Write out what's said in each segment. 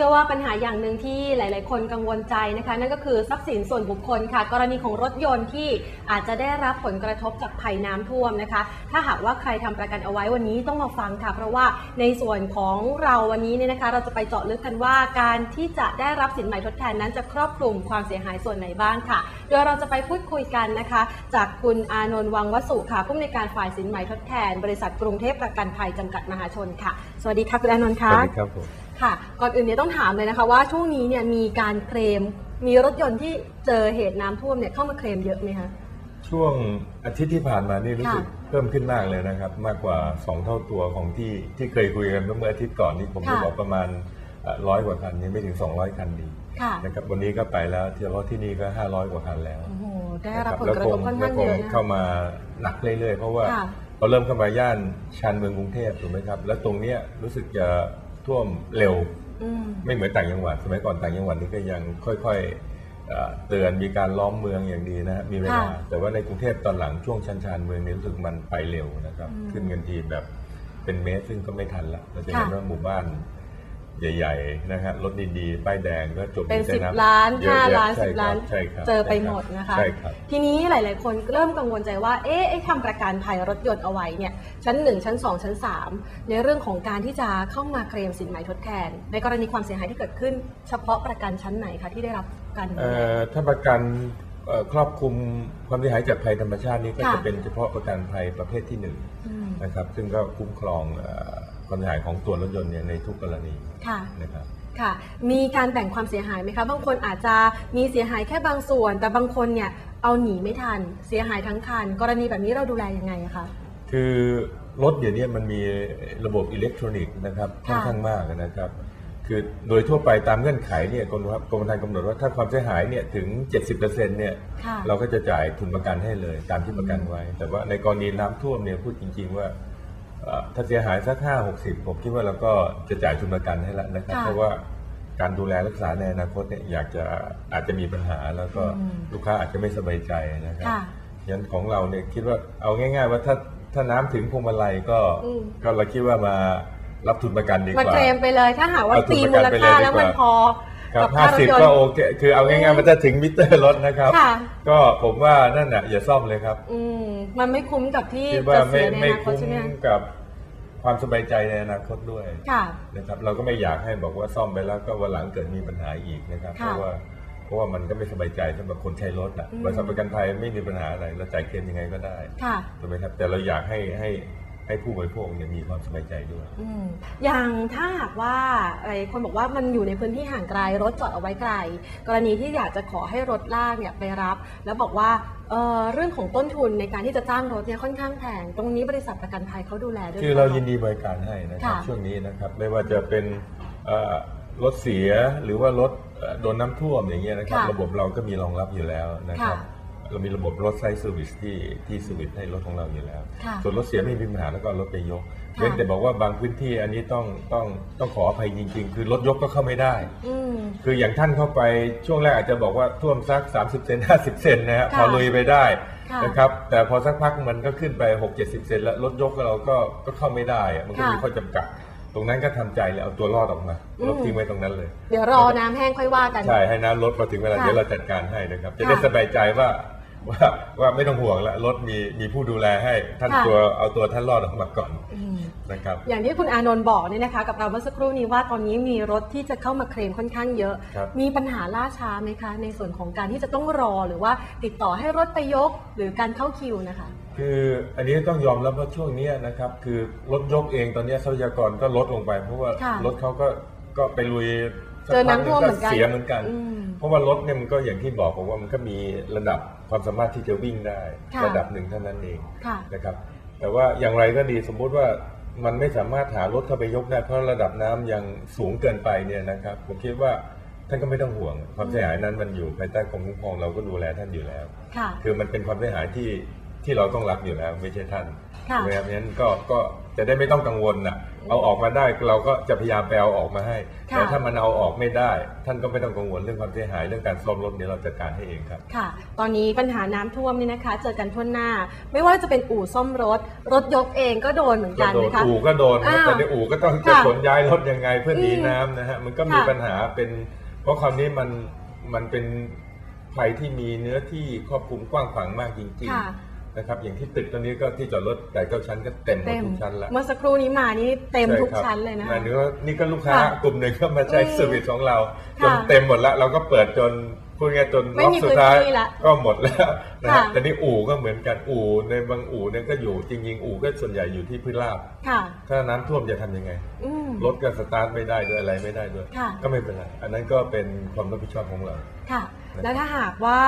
ชื่อว่าปัญหาอย่างหนึ่งที่หลาย ๆ คนกังวลใจนะคะ นั่นก็คือทรัพย์สินส่วนบุคคลค่ะ กรณีของรถยนต์ที่อาจจะได้รับผลกระทบจากภัยน้ำท่วมนะคะ ถ้าหากว่าใครทำประกันเอาไว้วันนี้ต้องมาฟังค่ะ เพราะว่าในส่วนของเราวันนี้เนี่ยนะคะ เราจะไปเจาะลึกกันว่าการที่จะได้รับสินใหม่ทดแทนนั้นจะครอบคลุมความเสียหายส่วนไหนบ้างค่ะ โดยเราจะไปพูดคุยกันนะคะ จากคุณอานนท์วังวสุค่ะผู้อำนวยการฝ่ายสินใหม่ทดแทน บริษัทกรุงเทพประกันภัยจำกัดมหาชนค่ะ สวัสดีค่ะคุณอานนท์ค่ะสวัสดีครับผม ค่ะ ก่อนอื่นเนี่ยต้องถามเลยนะคะว่าช่วงนี้เนี่ยมีการเคลม มีรถยนต์ที่เจอเหตุน้ำท่วมเนี่ยเข้ามาเคลมเยอะไหมคะ ช่ช่วงอาทิตย์ที่ผ่านมานี่รู้สึกค่ะเพิ่มขึ้นมากเลยนะครับ มากกว่า 2 เท่าตัวของที่ที่เคยคุยกันเมื่ออาทิตย์ก่อนนี่ผมค่ะจะบอกประมาณร้อยกว่าคันนี่ไม่ถึง 200 คันดีค่ะ นะครับวันนี้ก็ไปแล้วเฉพาะที่นี่ก็ 500 กว่าคันแล้วโอ้โห ได้รับผลแล้วกระคทงบค่อนแล้ข้าวงคเยงอะนะ เข้ามาหนักเรื่อยๆ เพราะว่าค่ะ เราเริ่มเข้ามาย่านชานเมืองกรุงเทพถูกไหมครับ แล้วตรงเนี้ยรู้สึกจะ ท่วมเร็วอืมไม่เหมือนต่างจังหวัด สมัยก่อนต่างจังหวัดนี่ก็ยังค่อยๆเอ่อเตือนมีการล้อมเมืองอย่างดีนะฮะมีเวลาค่ะแต่ว่าในกรุงเทพตอนหลังช่วงชันชานๆเมืองนี่รู้สึกมันไปเร็วนะครับอืมขึ้นเงินทีแบบเป็นเมตรซึ่งก็ไม่ทันละเราจะค่ะเห็นว่าหมู่บ้าน ใหญ่ๆนะฮะรถดีๆป้ายแดงก็จมเป็นอยู่ใสิบำล้านเยอะห้าแยะล้านใช่สิบครับล้านใช่ครับเจอไปใช่ครับหมดนะคะใช่ครับทีนี้หลาย ๆ คนเริ่มกังวลใจว่าเอ๊ะไอ้ทำประกันภัยรถยนต์เอาไว้เนี่ยชั้น 1 ชั้น 2 ชั้น 3 ในเรื่องของการที่จะเข้ามาเคลมสินไหมทดแทน ในกรณีความเสียหายที่เกิดขึ้น เฉพาะประกันชั้นไหนคะที่ได้รับการดูเอ่แลอถ้าประกันเอ่อครอบคลุมความเสียหายจากภัยธรรมชาตินี้ก็ค่ะจะเป็นเฉพาะประกันภัยประเภทที่หนึ่งอืมนะครับซึ่งก็คุ้มครองเอ่อ ความเสียหายของตัวรถยนต์เนี่ยในทุกกรณีค่ะ นะครับ ค่ะ มีการแบ่งความเสียหายไหมคะ บางคนอาจจะมีเสียหายแค่บางส่วน แต่บางคนเนี่ยเอาหนีไม่ทัน เสียหายทั้งคัน กรณีแบบนี้เราดูแลยังไงอะคะ คือรถเดี๋ยวนี้มันมีระบบอิเล็กทรอนิกส์นะครับค่ค่ะอนข้างมากนะครับ คือโดยทั่วไปตามเงื่อนไขเนี่ยกรมกรมธรรม์กำหนดว่าถ้าความเสียหายเนี่ยถึง 70%เนี่ยค่ะ เราก็จะจ่ายทุนประกันให้เลยตามที่ประกันไว้ แต่ว่าในกรณีน้ำท่วมเนี่ยพูดจริง ๆ ว่าเอ่อ ถ้าเสียหายสักห้าหกสิบผมคิดว่าเราก็จะจ่ายทุนประกันให้แล้วนะครับ ค่ะเพราะว่าการดูแลรักษาในอนาคตเนี่ยอยากจะอาจจะมีปัญหาแล้วก็อืม ลูกค้าอาจจะไม่สบายใจนะครับ ค่ะ ยันของเราเนี่ยคิดว่าเอาง่าย ๆ ว่าถ้าถ้าน้ำถึงพวงมาลัยก็ อืม ก็เราคิดว่ามารับทุนประกันดีกมาว่า เคลมไปเลยถ้าหากว่าเอาทุนตีประมูกันลไปเลยค่าดีกว่า แล้วมันพอครับกัห้าค่ารถสิบยนก็ต์ โอเคคือเอาง่ายๆมันจะถึงมิเตอร์รถนะครับ ค่ะ ก็ผมว่านั่นน่ะอย่าซ่อมเลยครับ อืม มันไม่คุ้มกับที่คิดว่าจะไม่เสียในอไม่นาคตคุ้มใช่ไหมคะ กับ ความสบายใจในอนาคตด้วยค่ะ นะครับเราก็ไม่อยากให้บอกว่าซ่อมไปแล้วก็วันหลังเกิดมีปัญหาอีกนะครับ เพค่ะราะว่าเพราะว่ามันก็ไม่สบายใจสำหรับคนใช้รถอะอืม บริษัทประกันภัยไม่มีปัญหาอะไรเราจ่ายเคลมยังไงก็ได้ค่ะ ถูกไหมครับแต่เราอยากให้ให้ ให้ผู้บริโภคเนี่ยมีความสบายใจด้วย อืมอย่างถ้าหากว่าอะไรคนบอกว่ามันอยู่ในพื้นที่ห่างไกลรถจอดเอาไว้ไกล กรณีที่อยากจะขอให้รถลากเนี่ยไปรับ แล้วบอกว่าเอ่อเรื่องของต้นทุนในการที่จะจ้างรถเนี่ยค่อนข้างแพงตรงนี้บริษัทประกันภัยเขาดูแลด้วยคือเราหปล่ยินดีบริการให้นะครับค่ะช่วงนี้นะครับไม่ว่าจะเป็นเอ่อรถเสียหรือว่ารถเอ่อโดนน้ำท่วมอย่างเงี้ยนะครับ ค่ะระบบเราก็มีรองรับอยู่แล้วนะครับ ค่ะ เรามีระบบรถไซส์เซอร์วิสที่ที่สวิตให้รถของเราอยู่แล้ว ค่ะ ส่วนรถเสียไม่มีปัญหาแล้วก็รถไปยกค่ะ เว้นแต่บอกว่าบางพื้นที่อันนี้ต้องต้องต้องขออภัยจริง ๆ คือรถยกก็เข้าไม่ได้ อืม คืออย่างท่านเข้าไปช่วงแรกอาจจะบอกว่าท่วมสัก 30 เซน 50 เซนนะฮะค่ะพอลุยไปได้ค่ะนะครับแต่พอสักพักมันก็ขึ้นไป 6 70 เซนแล้วรถยกเราก็ก็เข้าไม่ได้อะมันก็ค่ะมีข้อจำกัด ตรงนั้นก็ทำใจแล้วเอาตัวรอดออกมาอืม ลบทิ้งไว้ตรงนั้นเลย เดี๋ยวรอน้ำแห้งค่อยว่ากัน ใช่ให้น้ำลดพอถึงเวลาค่ะเดี๋ยวเราจัดการให้นะครับ จะค่ะได้สบายใจว่า ว่าว่าไม่ต้องห่วงละรถมีมีผู้ดูแลให้ท่านค่ะ ตัวเอาตัวท่านรอดออกมาก่อนอืม นะครับ อย่างที่คุณอานนท์บอกเนี่ยนะคะ กับเราเมื่อสักครู่นี้ว่าตอนนี้มีรถที่จะเข้ามาเคลมค่อนข้างเยอะ ครับ มีปัญหาล่าช้าไหมคะ ในส่วนของการที่จะต้องรอหรือว่าติดต่อให้รถไปยกหรือการเข้าคิวนะคะ คืออันนี้ต้องยอมรับว่าช่วงเนี้ยนะครับคือรถยกเองตอนเนี้ยทรัพยากรก็ลดลงไป เพราะว่าค่ะรถเขาก็ก็ไปลุยสัก เจอพักน้ำท่วมเหมือนกัน เสียเหมือนกันอืมเพราะว่ารถเนี่ยมันก็อย่างที่บอกผมว่ามันก็มีระดับความสามารถที่จะวิ่งได้ค่ะระดับหนึ่งเท่านั้นเองค่ะนะครับ แต่ว่าอย่างไรก็ดีสมมุติว่ามันไม่สามารถหารถเข้าไปยกได้เพราะระดับน้ำยังสูงเกินไปเนี่ยนะครับ ผมคิดว่าท่านก็ไม่ต้องห่วง ความเสียหายนั้นมันอยู่ภายใต้กรมคุ้มครองเราก็ดูแลท่านอยู่แล้วค่ะคือมันเป็นความเสียหายที่ที่เราต้องรับอยู่แล้วไม่ใช่ท่านค่ะใช่ไหมครับเพราะฉะนั้นก็ก็จะได้ไม่ต้องกังวลนะ เอาออกมาได้เราก็จะพยายามไปเอาออกมาให้ ค่ะ แต่ถ้ามันเอาออกไม่ได้ ท่านก็ไม่ต้องกังวลเรื่องความเสียหายเรื่องการซ่อมรถเดี๋ยวเราจัดการให้เองครับ ค่ะ ตอนนี้ปัญหาน้ำท่วมนี่นะคะ เจอกันทั่วหน้า ไม่ว่าจะเป็นอู่ซ่อมรถ รถยกเองก็โดนเหมือนก็กันโดนนะคะ อู่ก็โดนครับอ้าวแต่ในอู่ก็ต้องจะค่ะขนย้ายรถยังไงเพื่อหนีอืมน้ำนะฮะมันก็มีค่ะปัญหาเป็น เพราะคราวนี้มันมันเป็นภัยที่มีเนื้อที่ครอบคลุมกว้างขวางมากจริงค่ะๆ นะครับ อย่างที่ตึกตรงนี้ก็ที่จอดรถแต่เก้าชั้นก็เต็มหมดเต็มทุกชั้นแล้วเมื่อสักครู่นี้มานี่เต็มทุกใครับชั้นเลยนะหมาคะยถึงว่านี่ก็ลูกค้าค่ะกลุ่มหนึ่งก็มาใช้อืมเซอร์วิสของเราจค่ะนเต็มหมดแล้วเราก็เปิดจนพูดง่ายๆจนไม่ล็อกมีสุดท้ายพื้นที่ละก็หมดแล้วนะฮะค่ะแต่นี่อู่ก็เหมือนกันอู่ในบางอู่เนี่ยก็อยู่จริงๆอู่ก็ส่วนใหญ่อยู่ที่พื้นราบค่ะถ้าน้ำท่วมจะทำยังไงอืมรถก็สตาร์ทไม่ได้ด้วยอะไรไม่ได้ด้วยค่ะก็ไม่เป็นไรอันนั้นก็เป็นความรับผิดชอบของเราค่ะ แล้วถ้าหากว่า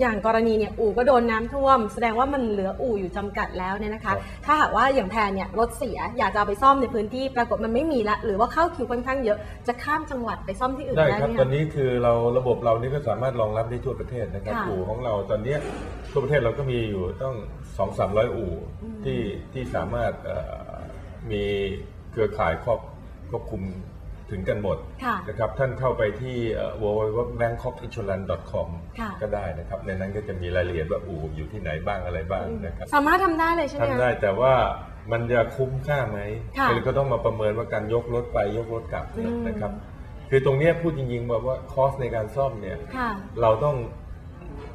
อย่างกรณีเนี่ยอู่ก็โดนน้ำท่วม แสดงว่ามันเหลืออู่อยู่จำกัดแล้วเนี่ยนะครัคะบถ้าหากว่าอย่างแพนเนี่ยรถเสียอยากจะเอาไปซ่อมในพื้นที่ปรากฏมันไม่มีละหรือว่าเข้าคิวค่อนข้างเยอะจะข้ามจังหวัดไปซ่อมที่อื่นได้ได้ครับ ไหมตอนคะ นี้คือเราระบบเรานี่ก็สามารถรองรับได้ทั่วประเทศนะครับ ค่ะอู่ของเราตอนเนี้ยทั่วประเทศเราก็มีอยู่ต้องสองสามร้อยอู่อืม ที่ที่สามารถเอ่อมีเครือข่ายครอบควบคุม ถึงกันหมดค่ะนะครับท่านเข้าไปที่ www.bangkokinsurance.com ค่ะก็ได้นะครับ ในนั้นก็จะมีรายละเอียดว่าอู่อยู่ที่ไหนบ้างอะไรบ้างนะครับสามารถทำได้เลยใช่ไหมทำคะได้แต่ว่ามันจะคุ้มค่าไหมค่ะคือก็ต้องมาประเมินว่าการยกรถไปยกรถกลับเนี่ยอืมนะครับ คือตรงเนี้ยพูดจริงๆแบบว่าคอสในการซ่อมเนี่ยค่ะเราต้อง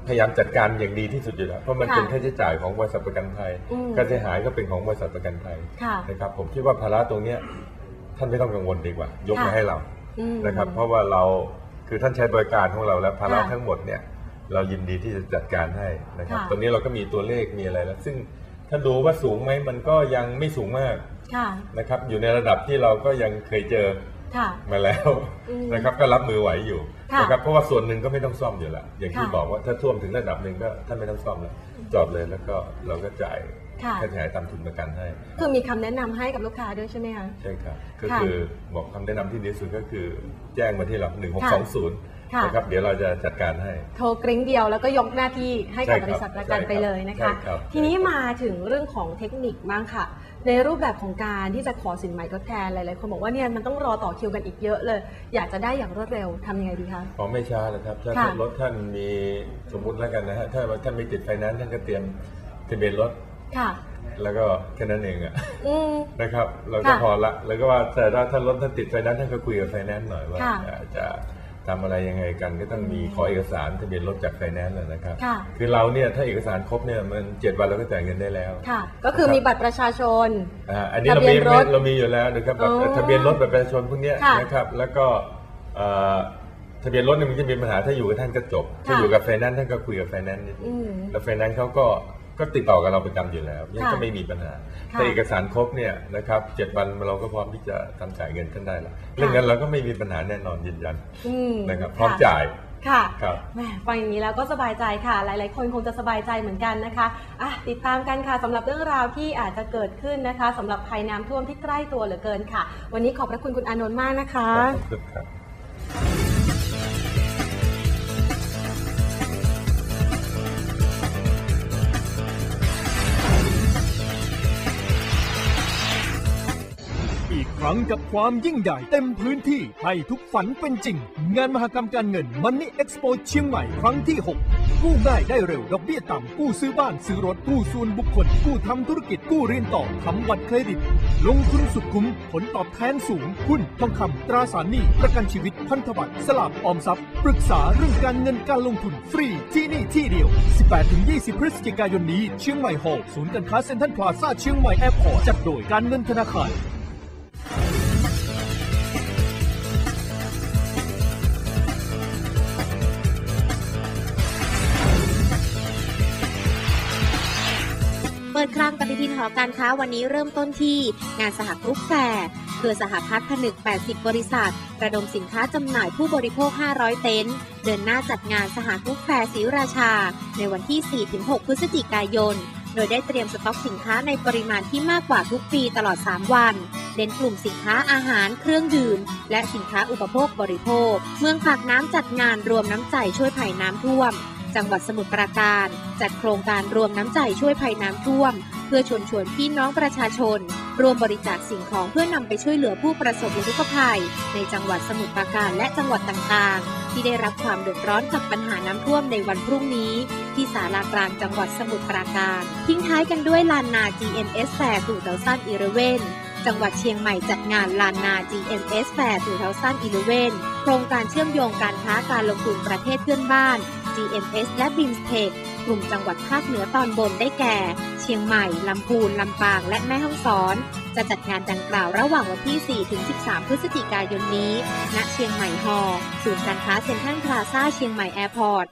พยายามจัดการอย่างดีที่สุดอยู่แล้วเพราะมันค่ะเป็นค่าใช้จ่ายของบริษัทประกันภัยอืมการเสียหายก็เป็นของบริษัทประกันภัยค่ะนะครับผมคิดว่าภาระตรงเนี้ยท่านไม่ต้องกังวลดีกว่า ยกมาค่ะให้เราอืมนะครับ เพราะว่าเราคือท่านใช้บริการของเราแล้วภาระค่ะทั้งหมดเนี่ยเรายินดีที่จะจัดการให้นะครับค่ะตอนนี้เราก็มีตัวเลขมีอะไรแล้ว ซึ่งถ้าดูว่าสูงไหมมันก็ยังไม่สูงมากค่ะนะครับ อยู่ในระดับที่เราก็ยังเคยเจอค่ะมาแล้วอืมนะครับก็รับมือไหวอยู่ค่ะนะครับเพราะว่าส่วนหนึ่งก็ไม่ต้องซ่อมอยู่แล้วอย่างที่ค่ะบอกว่าถ้าท่วมถึงระดับหนึ่งก็ท่านไม่ต้องซ่อมแล้วจอดเลยแล้วก็เราก็จ่าย ค่ะค่าเสียหายตามทุนประกันให้คือมีคำแนะนำให้กับลูกค้าด้วยใช่ไหมคะ ใช่ครับก็ค่ะคือบอกคำแนะนำที่ดีที่สุดก็คือแจ้งมาที่เราหนึ่งหกสองศูนย์ค่ะ นะครับเดี๋ยวเราจะจัดการให้ โทรกริ้งเดียวแล้วก็ยกหน้าที่ให้กับใช่ครับบริษัทประกันใช่ครับไปเลยนะคะ ใช่ครับ ทีนี้มาถึงเรื่องของเทคนิคบ้างค่ะ ในรูปแบบของการที่จะขอสินใหม่ทดแทนหลายๆคนบอกว่าเนี่ยมันต้องรอต่อคิวกันอีกเยอะเลย อยากจะได้อย่างรวดเร็วทำยังไงดีคะขอไม่ช้าเลยครับถ้าค่ะรถท่านมีสมมุติแล้วกันนะฮะถ้าว่าท่านไม่ติดไฟแนนซ์ท่านก็เตรียมทะเบียนรถ ค่ะ แล้วก็แค่นั้นเองอะอืม นะครับ เราก็ค่ะพอละ แล้วก็ว่าแต่ถ้าท่านรถท่านติดไฟแนนซ์ท่านก็คุยกับไฟแนนซ์หน่อยว่าค่ะอ่าจะทำอะไรยังไงกันก็ต้องมีขอเอกสารทะเบียนรถจากไฟแนนซ์เลยนะครับ ค่ะ คือเราเนี่ยถ้าเอกสารครบเนี่ยมันเจ็ดวันเราก็จ่ายเงินได้แล้วค่ะ ก็คือมีบัตรประชาชน อ่าอันนี้เราทะเบีมียนรถเรามีอยู่แล้วนะครับแบบอ๋อทะเบียนรถแบบประชาชนพวกเนี้ยค่ะนะครับ แล้วก็เอ่อทะเบียนรถเนี่ยมันจะมีปัญหาถ้าอยู่กับท่านก็จบ ถ้าค่ะ อยู่กับไฟแนนซ์ท่านก็คุยกับไฟแนนซ์นิดนึอืงมแล้วไฟแนนซ์เขาก็ ก็ติดต่อกับเราประจำอยู่แล้วยังค่ะก็ไม่มีปัญหา ค่ะแต่เอกสารครบเนี่ยนะครับเจ็ดวันเราก็พร้อมที่จะทำจ่ายเงินท่านได้แล้วเรื่องเงินเราก็ไม่มีปัญหาแน่นอนยืนยันอืมนะครับพร้อมจ่ายค่ะ ครับ แหมฟังอย่างนี้แล้วก็สบายใจค่ะ หลาย ๆ คนคงจะสบายใจเหมือนกันนะคะอะติดตามกันค่ะสำหรับเรื่องราวที่อาจจะเกิดขึ้นนะคะสำหรับภัยน้ำท่วมที่ใกล้ตัวเหลือเกินค่ะ วันนี้ขอบพระคุณคุณอานนท์มากนะคะ ขอบคุณครับ ครั้งกับความยิ่งใหญ่เต็มพื้นที่ให้ทุกฝันเป็นจริง งานมหกรรมการเงินมันนี่เอ็กซ์โปเชียงใหม่ครั้งที่ 6 กู้ง่ายได้เร็ว ดอกเบี้ยต่ำ กู้ซื้อบ้านซื้อรถ กู้ส่วนบุคคล กู้ทำธุรกิจ กู้เรียนต่อทำบัตรเครดิต ลงทุนสุดคุ้ม ผลตอบแทนสูง หุ้น ทองคำ ตราสารหนี้ ประกันชีวิต พันธบัตร สลากออมทรัพย์ ปรึกษาเรื่องการเงินการลงทุนฟรีที่นี่ที่เดียว 18-20 พฤศจิกายนนี้ เชียงใหม่ฮอลล์ศูนย์การค้าเซ็นทรัลพลาซ่าเชียงใหม่แอร์พอร์ตจัดโดยการเงินธนาคาร ดครั้งปฏิทินหอการค้าวันนี้เริ่มต้นที่ งานสหกรุ๊ปแฟร์เพื่อสหพัฒน์ผนึก 80 บริษัท ระดมสินค้าจำหน่ายผู้บริโภค 500 เต็นท์เดินหน้าจัดงานสหกรุ๊ปแฟร์ศรีราชา ในวันที่ 4-6 พฤศจิกายน โดยได้เตรียมสต็อกสินค้าในปริมาณที่มากกว่าทุกปีตลอด 3 วันเด่นกลุ่มสินค้าอาหาร เครื่องดื่ม และสินค้าอุปโภคบริโภค เมืองปากน้ำจัดงานรวมน้ำใจช่วยภัยน้ำท่วม จังหวัดสมุทรปราการ จัดโครงการรวมน้ำใจช่วยภัยน้ำท่วม เพื่อชวนชวนพี่น้องประชาชนรวมบริจาคสิ่งของเพื่อนำไปช่วยเหลือผู้ประสบอุทกภัย ในจังหวัดสมุทรปราการและจังหวัดต่างๆ ที่ได้รับความเดือดร้อนกับปัญหาน้ำท่วมในวันพรุ่งนี้ ที่ศาลากลางจังหวัดสมุทรปราการ ทิ้งท้ายกันด้วยลานนา GMS Fair 2011จังหวัดเชียงใหม่จัดงานลานนา GMS Fair 2011โครงการเชื่อมโยงการค้าการลงทุนประเทศเพื่อนบ้าน GMS และ BIMSTEC กลุ่มจังหวัดภาคเหนือตอนบนได้แก่ เชียงใหม่ ลำพูน ลำปาง และแม่ฮ่องสอน จะจัดงานดังกล่าวระหว่างวันที่4-13 พฤศจิกายนนี้ ณ เชียงใหม่ฮอร์ศูนย์การค้าเซ็นทรัลพลาซ่าเชียงใหม่แอร์พอร์ต